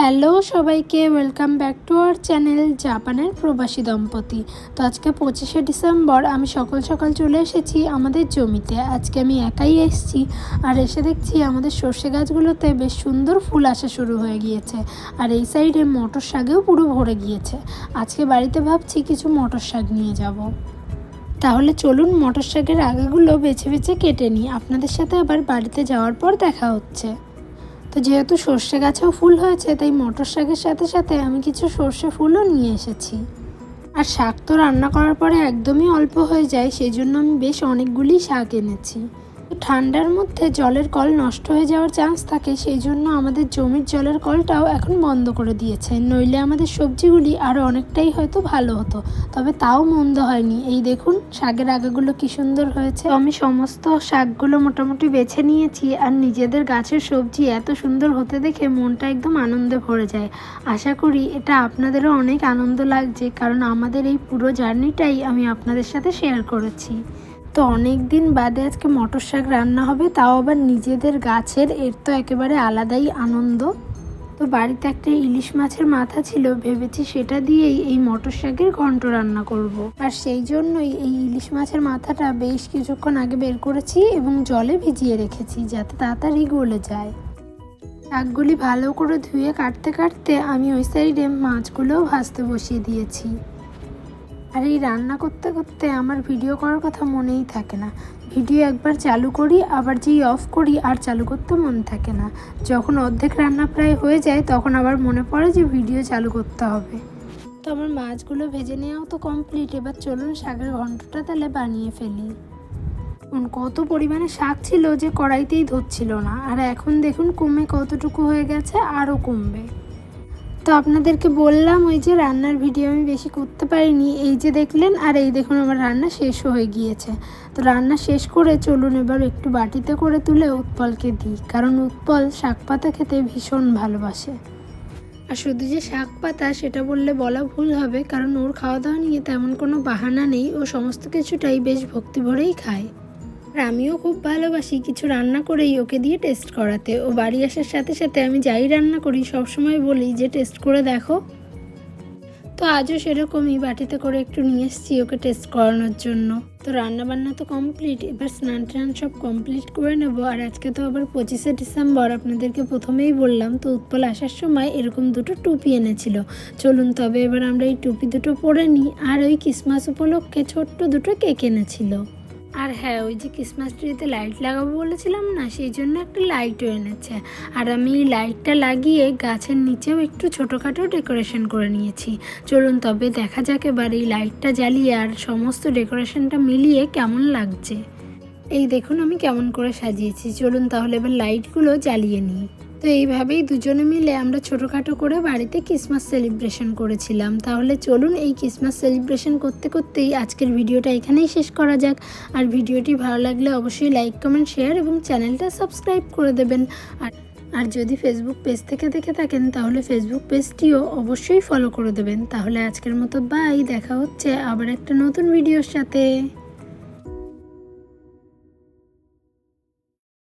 Hello সবাইকে welcome back to our channel জাপানের প্রবাসী দম্পতি। তো আজকে পঁচিশে ডিসেম্বর, আমি সকাল সকাল চলে এসেছি আমাদের জমিতে। আজকে আমি একাই এসেছি আর এসে দেখছি আমাদের সর্ষে গাছগুলোতে বেশ সুন্দর ফুল আসা শুরু হয়ে গিয়েছে। আর এই সাইডে মটর শাকেও পুরো ভরে গিয়েছে। আজকে বাড়িতে ভাবছি কিছু মটর শাক নিয়ে যাব। তাহলে চলুন মটর শাকের আগাগুলো বেছে বেছে কেটে নিই। আপনাদের সাথে আবার বাড়িতে যাওয়ার পর দেখা হচ্ছে। তো যেহেতু সর্ষে গাছেও ফুল হয়েছে, তাই মটর শাকের সাথে সাথে আমি কিছু সর্ষে ফুলও নিয়ে এসেছি। আর শাক তো রান্না করার পরে একদমই অল্প হয়ে যায় সেই জন্য আমি বেশ অনেকগুলি শাক এনেছি। ঠান্ডার মধ্যে জলের কল নষ্ট হয়ে যাওয়ার চান্স থাকে, সেই জন্য আমাদের জমির জলের কলটাও এখন বন্ধ করে দিয়েছে। নইলে আমাদের সবজিগুলি আরও অনেকটাই হয়তো ভালো হতো, তবে তাও মন্দ হয়নি। এই দেখুন, শাকের আগাগুলো কি সুন্দর হয়েছে। আমি সমস্ত শাকগুলো মোটামুটি বেছে নিয়েছি, আর নিজেদের গাছের সবজি এত সুন্দর হতে দেখে মনটা একদম আনন্দে ভরে যায়। আশা করি এটা আপনাদেরও অনেক আনন্দ লাগছে, কারণ আমাদের এই পুরো জার্নিটাই আমি আপনাদের সাথে শেয়ার করেছি। তো অনেক দিন বাদে আজকে মটর শাক রান্না হবে, তাও আবার নিজেদের গাছের, এর তো একেবারে আলাদাই আনন্দ। তো বাড়িতে একটা ইলিশ মাছের মাথা ছিল, ভেবেছি সেটা দিয়েই এই মটর শাকের ঘন্ট রান্না করব। আর সেই জন্যই এই ইলিশ মাছের মাথাটা বেশ কিছুক্ষণ আগে বের করেছি এবং জলে ভিজিয়ে রেখেছি, যাতে তাড়াতাড়ি গলে যায়। শাকগুলি ভালো করে ধুয়ে কাটতে কাটতে আমি ওই সাইডে মাছগুলোও ভাজতে বসিয়ে দিয়েছি। আর এই রান্না করতে করতে আমার ভিডিও করার কথা মনেই থাকে না। ভিডিও একবার চালু করি, আবার যেই অফ করি আর চালু করতে মন থাকে না। যখন অর্ধেক রান্না প্রায় হয়ে যায়, তখন আবার মনে পড়ে যে ভিডিও চালু করতে হবে। তো আমার মাছগুলো ভেজে নেওয়াও তো কমপ্লিট এবার চলুন শাকের ঘন্টটা তাহলে বানিয়ে ফেলি। কত পরিমাণে শাক ছিল যে কড়াইতেই ধরছিল না। আর এখন দেখুন, কমে কতটুকু হয়ে গেছে, আরও কমবে। তো আপনাদেরকে বললাম, ওই যে রান্নার ভিডিও আমি বেশি করতে পারিনি। এই যে দেখলেন, আর এই দেখুন আমার রান্না শেষও হয়ে গিয়েছে। তো রান্না শেষ করে চলুন এবার একটু বাটিতে করে তুলে উৎপলকে দিই, কারণ উৎপল শাক পাতা খেতে ভীষণ ভালোবাসে। আর শুধু যে শাক পাতা, সেটা বললে বলা ভুল হবে, কারণ ওর খাওয়া দাওয়া নিয়ে তেমন কোনো বাহানা নেই, ও সমস্ত কিছুটাই বেশ ভক্তি ভরেই খায়। আর আমিও খুব ভালোবাসি কিছু রান্না করেই ওকে দিয়ে টেস্ট করাতে। ও বাড়ি আসার সাথে সাথে আমি যাই রান্না করি, সবসময় বলি যে টেস্ট করে দেখো। তো আজও সেরকমই বাটিতে করে একটু নিয়ে এসেছি ওকে টেস্ট করানোর জন্য। তো রান্না বান্না তো কমপ্লিট এবার স্নান টান সব কমপ্লিট করে নেব। আর আজকে তো আবার পঁচিশে ডিসেম্বর, আপনাদেরকে প্রথমেই বললাম, তো উৎপল আসার সময় এরকম দুটো টুপি এনেছিল। চলুন তবে এবার আমরা এই টুপি দুটো পরে নিই। আর ওই ক্রিসমাস উপলক্ষে ছোট্ট দুটো কেক এনেছিল। আর হ্যাঁ ওই যে ক্রিসমাস ট্রিতে লাইট লাগাবো বলেছিলাম না, সেই জন্য একটা লাইটও এনেছে। আর আমি এই লাইটটা লাগিয়ে গাছের নিচেও একটু ছোটোখাটো ডেকোরেশন করে নিয়েছি। চলুন তবে দেখা যাক এবার এই লাইটটা জ্বালিয়ে আর সমস্ত ডেকোরেশনটা মিলিয়ে কেমন লাগছে। এই দেখুন আমি কেমন করে সাজিয়েছি। চলুন তাহলে এবার লাইটগুলো জ্বালিয়ে নিই। তো এইভাবেই দুজনে মিলে আমরা ছোটোখাটো করে বাড়িতে ক্রিসমাস সেলিব্রেশন করেছিলাম। তাহলে চলুন এই ক্রিসমাস সেলিব্রেশন করতে করতেই আজকের ভিডিওটা এখানেই শেষ করা যাক। আর ভিডিওটি ভালো লাগলে অবশ্যই লাইক কমেন্ট শেয়ার এবং চ্যানেলটা সাবস্ক্রাইব করে দেবেন। আর আর যদি ফেসবুক পেজ থেকে দেখে থাকেন, তাহলে ফেসবুক পেজটিও অবশ্যই ফলো করে দেবেন। তাহলে আজকের মতো বাই দেখা হচ্ছে আবার একটা নতুন ভিডিওর সাথে।